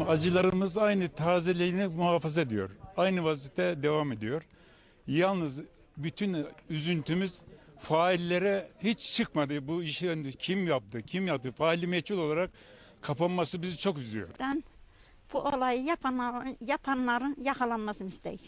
Acılarımız aynı tazeliğini muhafaza ediyor. Aynı vaziyette devam ediyor. Yalnız bütün üzüntümüz faillere hiç çıkmadı. Bu işi kim yaptı, kim yaptı? Faili meçhul olarak kapanması bizi çok üzüyor. Ben bu olayı yapanların, yapanların yakalanmasını isterim.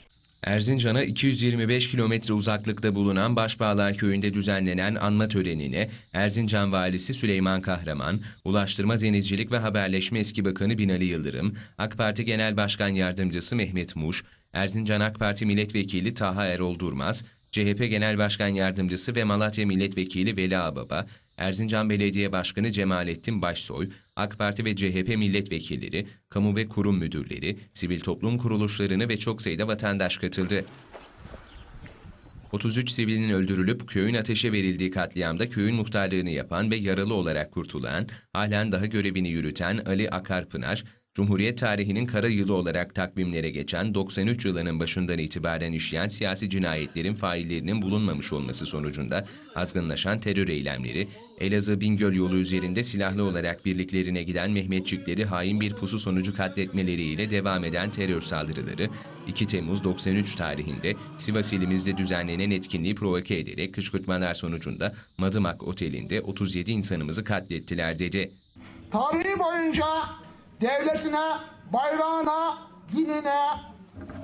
Erzincan'a 225 kilometre uzaklıkta bulunan Başbağlar Köyü'nde düzenlenen anma törenine Erzincan Valisi Süleyman Kahraman, Ulaştırma Denizcilik ve Haberleşme Eski Bakanı Binali Yıldırım, AK Parti Genel Başkan Yardımcısı Mehmet Muş, Erzincan AK Parti Milletvekili Taha Erol Durmaz, CHP Genel Başkan Yardımcısı ve Malatya Milletvekili Veli Ağbaba, Erzincan Belediye Başkanı Cemalettin Başsoy, AK Parti ve CHP milletvekilleri, kamu ve kurum müdürleri, sivil toplum kuruluşlarını ve çok sayıda vatandaş katıldı. 33 sivilin öldürülüp köyün ateşe verildiği katliamda köyün muhtarlığını yapan ve yaralı olarak kurtulan, halen daha görevini yürüten Ali Akarpınar, Cumhuriyet tarihinin kara yılı olarak takvimlere geçen 93 yılının başından itibaren işleyen siyasi cinayetlerin faillerinin bulunmamış olması sonucunda azgınlaşan terör eylemleri, Elazığ-Bingöl yolu üzerinde silahlı olarak birliklerine giden Mehmetçikleri hain bir pusu sonucu katletmeleriyle devam eden terör saldırıları, 2 Temmuz 93 tarihinde Sivas ilimizde düzenlenen etkinliği provoke ederek kışkırtmalar sonucunda Madımak Oteli'nde 37 insanımızı katlettiler dedi. tarihi boyunca devletine, bayrağına, dinine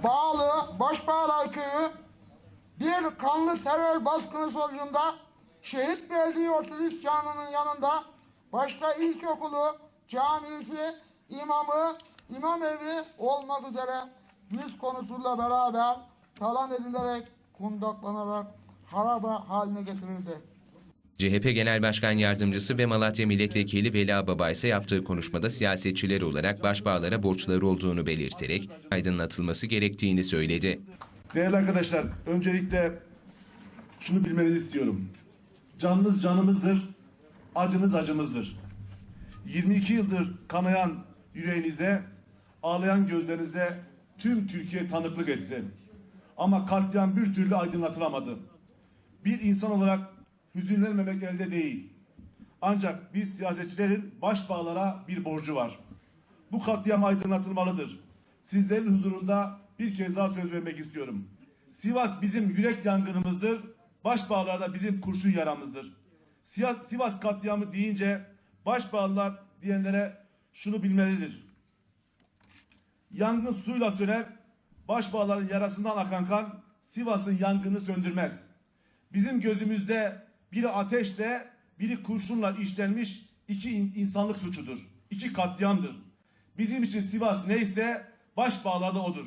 bağlı Başbağlar Köyü bir kanlı terör baskını sonucunda şehit belediye ortası isyanının yanında başta ilkokulu, camisi, imamı, imam evi olmak üzere yüz konutuyla beraber talan edilerek, kundaklanarak haraba haline getirildi. CHP Genel Başkan Yardımcısı ve Malatya Milletvekili Veli Ağbaba ise yaptığı konuşmada siyasetçiler olarak başbağlara borçları olduğunu belirterek aydınlatılması gerektiğini söyledi. Değerli arkadaşlar, öncelikle şunu bilmenizi istiyorum. Canınız canımızdır, acınız acımızdır. 22 yıldır kanayan yüreğinize, ağlayan gözlerinize tüm Türkiye tanıklık etti. Ama katliam bir türlü aydınlatılamadı. Bir insan olarak hüzünlenmemek elde değil. Ancak biz siyasetçilerin başbağlara bir borcu var. Bu katliam aydınlatılmalıdır. Sizlerin huzurunda bir kez daha söz vermek istiyorum. Sivas bizim yürek yangınımızdır. Başbağlar da bizim kurşun yaramızdır. Sivas, katliamı deyince başbağlar diyenlere şunu bilmelidir. Yangın suyla söner, başbağların yarasından akan kan Sivas'ın yangını söndürmez. Bizim gözümüzde biri ateşle, biri kurşunla işlenmiş iki in- insanlık suçudur. İki katliamdır. Bizim için Sivas neyse başbağlar da odur.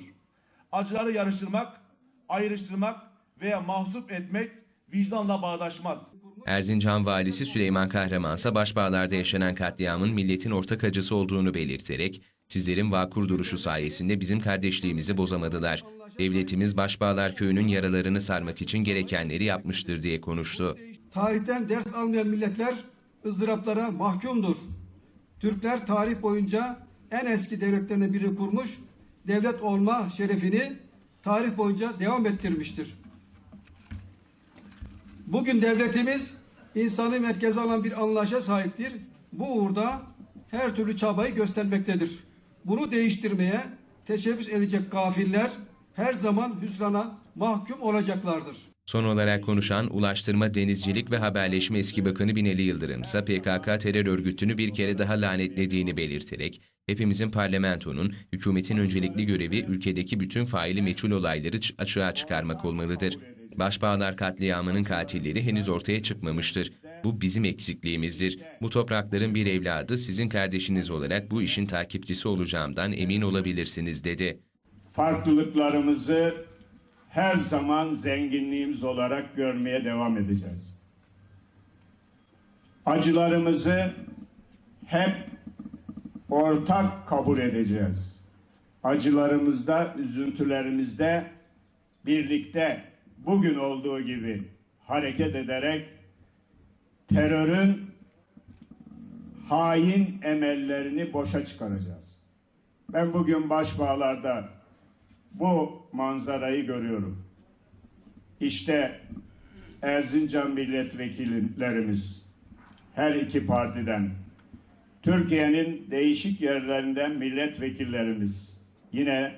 Acıları yarıştırmak, ayrıştırmak veya mahsup etmek vicdanla bağdaşmaz. Erzincan Valisi Süleyman Kahraman ise başbağlarda yaşanan katliamın milletin ortak acısı olduğunu belirterek sizlerin vakur duruşu sayesinde bizim kardeşliğimizi bozamadılar. Devletimiz Başbağlar Köyü'nün yaralarını sarmak için gerekenleri yapmıştır diye konuştu. Tarihten ders almayan milletler ızdıraplara mahkumdur. Türkler tarih boyunca en eski devletlerine biri kurmuş, devlet olma şerefini tarih boyunca devam ettirmiştir. Bugün devletimiz insanı merkeze alan bir anlayışa sahiptir. Bu uğurda her türlü çabayı göstermektedir. Bunu değiştirmeye teşebbüs edecek gafiller her zaman hüsrana mahkum olacaklardır. Son olarak konuşan Ulaştırma, Denizcilik ve Haberleşme Eski Bakanı Binali Yıldırım ise PKK terör örgütünü bir kere daha lanetlediğini belirterek hepimizin parlamentonun, hükümetin öncelikli görevi ülkedeki bütün faili meçhul olayları açığa çıkarmak olmalıdır. Başbağlar katliamının katilleri henüz ortaya çıkmamıştır. Bu bizim eksikliğimizdir. Bu toprakların bir evladı sizin kardeşiniz olarak bu işin takipçisi olacağımdan emin olabilirsiniz dedi. farklılıklarımızı her zaman zenginliğimiz olarak görmeye devam edeceğiz. Acılarımızı hep ortak kabul edeceğiz. Acılarımızda, üzüntülerimizde birlikte bugün olduğu gibi hareket ederek terörün hain emellerini boşa çıkaracağız. Ben bugün Başbağlar'da bu manzarayı görüyorum. İşte Erzincan milletvekillerimiz her iki partiden Türkiye'nin değişik yerlerinden milletvekillerimiz yine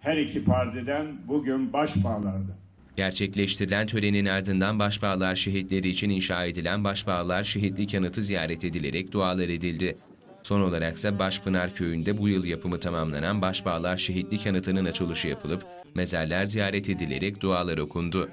her iki partiden bugün Başbağlar'da. Gerçekleştirilen törenin ardından Başbağlar şehitleri için inşa edilen Başbağlar Şehitlik Anıtı ziyaret edilerek dualar edildi. Son olarak ise Başpınar Köyü'nde bu yıl yapımı tamamlanan Başbağlar Şehitlik Anıtı'nın açılışı yapılıp mezarlar ziyaret edilerek dualar okundu.